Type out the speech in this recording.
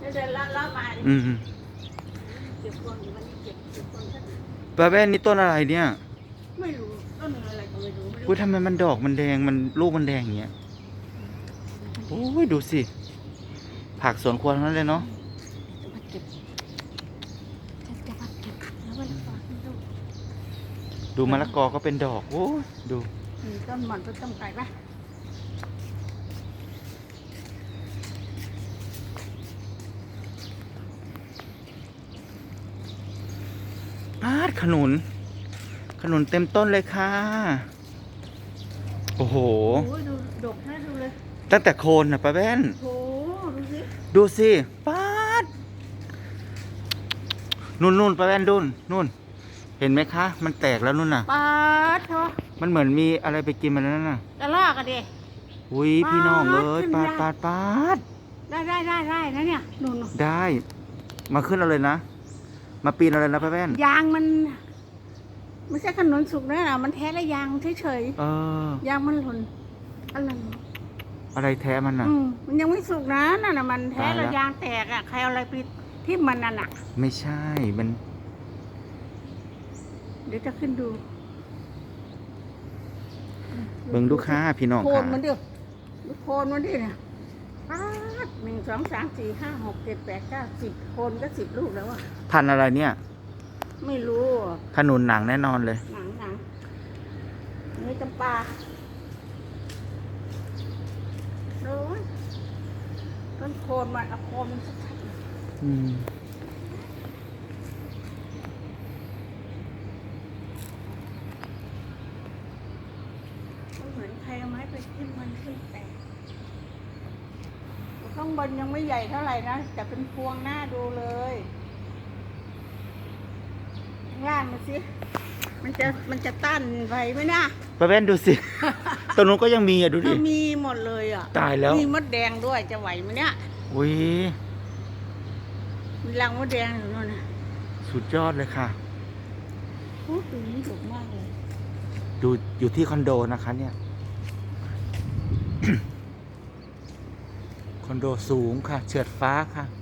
เดี๋ยวเดี๋ยวละละมาอืมเก็บคนอยู่วันนี้เก็บเก็บคนสักป้าแว่นนี่ต้นอะไรเนี่ยไม่รู้ต้นอะไรก็ไม่รู้ไม่รู้อุ้ยทำไมมันดอกมันแดงมันลูกมันแดงอย่างเงี้ยโอ้ยดูสิ ผักสวนครัวทั้งนั้นเลยเนาะจะมาเก็บจะจะมาเก็บแล้วมันฝากดูดูมะละกอก็เป็นดอกโอ้ยดูมีต้นหม่อนต้นต้มไก่ปะ ปาดขนุน ขนุนเต็มต้นเลยค่ะ โอ้โห โอ้ยดูดกนะดูเลยตั้งแต่โคนนะป้าแว่นโอ้ดูสิดูสิปาดนู่นนู่นป้าแว่นดุนนู่น เห็นไหมคะ มันแตกแล้วนู่นน่ะ ปาดเถอะมันเหมือนมีอะไรไปกินมันแล้วน่ะ กระลอกกันดิอุ้ยพี่น้องเอ้ยปาปาดดขึ้นปาดปาดได้ได้ได้ได้นะเนี่ยนู่นได้ มาขึ้นเอาเลยนะ มาปีนเอาเลยนะป้าแว่นๆยางมันไม่ใช่ขนุนสุกนะนะมันแท้และยางเฉยเออ ๆยางมันหล่นอะไรอะไรแท้มันน่ะ อืมมันยังไม่สุกนะนั่นน่ะมันแท้ตายแล้แล้ววยางแตกอะใครเอาอะไรไปที่มันนั่นอะไม่ใช่มันเดี๋ยวจะขึ้นดูเบิ่งลูกค้าพี่น้องโคนค่ะมันดิดูโคนมันดิเนี่ย ป๊าดหนึ่งสองสามสี่ห้าหกเจ็ดแปดเก้าสิบโคนก็สิบลูกแล้วอะพันธุ์อะไรเนี่ย ไม่รู้อะขนุนหนังแน่นอนเลย หนังหนังนี่จำปาโอ้ยต้นโคนมันเอาโคนมันสักทีอืมมันเหมือนใครเอาไม้ไปทิ่มมันขึ้นแตก ข้างบนยังไม่ใหญ่เท่าไหร่นะแต่เป็นพวงหน้าดูเลยข้างล่างมาสิ มันจะมันจะต้านไหวไหมนะป้าแว่นดูสิ ตรงนู้นก็ยังมีอะดูดิถ้ามีหมดเลยอะ ตายแล้วมีมดแดงด้วยจะไหวไหมเนี่ยอุ้ยมีรังมดแดงอยู่นู่นนะสุดยอดเลยค่ะโอ้ตัวนี้ถูกมากเลย ดูอยู่ที่คอนโดนะคะเนี่ย อนโดสูงค่ะ เฉิดฟ้าค่ะ